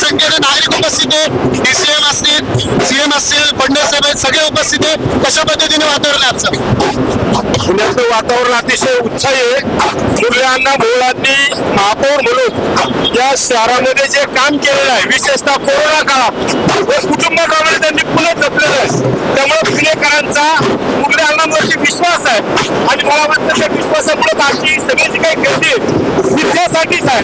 संख्येने नागरिक उपस्थित आहे. डीसीएम असतील सीएम असतील फडणवीस साहेब आहेत, सगळे उपस्थित आहे. कशा पद्धतीने वातावरण आहे पुण्याचं वातावरण अतिशय उत्साही आहे. मुरल्यांना मुलांनी महापौर म्हणून या शहरामध्ये जे काम केलेलं आहे विशेषतः कोरोना काळात व कुटुंबाप्रमाणे त्यांनी पुणे जपलेलं आहे. त्यामुळे पुणेकरांचा लोकांवरती विश्वास आहे. आणि मला वाटतं त्या विश्वासामुळे आमची सगळी जी काही गर्दी आहे. त्यासाठीच आहे.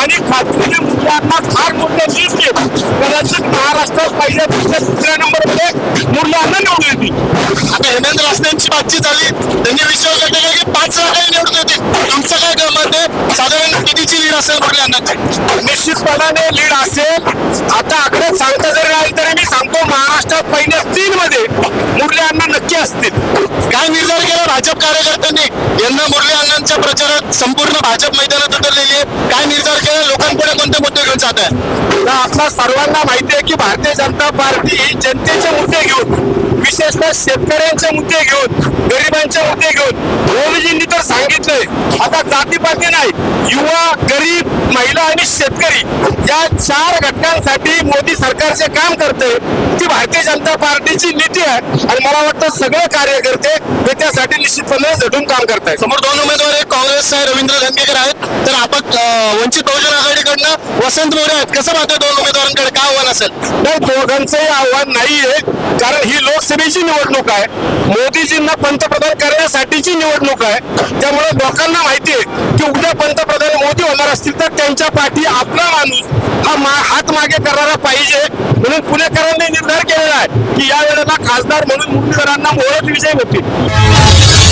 आणि खात्रीने मुलांना फार मोठे दिसते कदाचित महाराष्ट्रात पहिल्या दुसऱ्या दुसऱ्या नंबरमध्ये मुलांना निवडून येतील. आता हेमेंद्र रासनेंची बातचीत झाली. त्यांनी विश्वास व्यक्त केला की पाच लाखाने निवडून येतील. आमचं काय गमत आहे? साधारण कितीची लीड असेल मुलांना अण्णांची निश्चितपणाने लीड असेल. आता आकडे सांगता जरी नाही तरी मी सांगतो महाराष्ट्रात पहिल्या तीन मध्ये मुलांना नक्की असतील. काय निर्धार केला भाजप कार्यकर्त्यांनी. यंदा मुरली अण्णांच्या प्रचारात संपूर्ण भाजप मैदानात उतरलेली आहे. काय निर्धार केला? लोकांपुढे कोणते मुद्दे घेऊन जात आहे आपला आपल्या सर्वांना माहिती आहे की भारतीय जनता पार्टी ही जनतेचे मुद्दे घेऊन विशेषतः शेतकऱ्यांचे मुद्दे घेऊन गरिबांचे मुद्दे घेऊन मोदीजींनी आता जातीपाती नाही युवा गरीब महिला आणि शेतकरी या चार घटकांसाठी मोदी सरकार जे काम करते ती भारतीय जनता पार्टीची नीती आहे आणि मला वाटतं सगळे कार्यकर्ते हे त्यासाठी निश्चितपणे झटून काम करतायत. समोर दोन उमेदवार आहेत काँग्रेस आहे रवींद्र धनगेकर आहेत. तर आपण वंचित बहुजन आघाडीकडनं वसंत मोरे आहेत. कसं पाहता दोन उमेदवारांकडे? काय आव्हान असेल? नाही दोघांचंही आव्हान नाहीये कारण ही लोकसभेची निवडणूक आहे. मोदीजींना पंतप्रधान करण्यासाठीची निवडणूक आहे. त्यामुळे लोकांना माहिती आहे की उद्या पंतप्रधान मोदी होणार असतील तर त्यांच्या पाठी आपला माणूस हा मा हात मागे करणारा पाहिजे. म्हणून पुणेकरांनी निर्धार केलेला आहे की या वेळेला खासदार म्हणून मुरलीधरांना मोहळत विजय होतील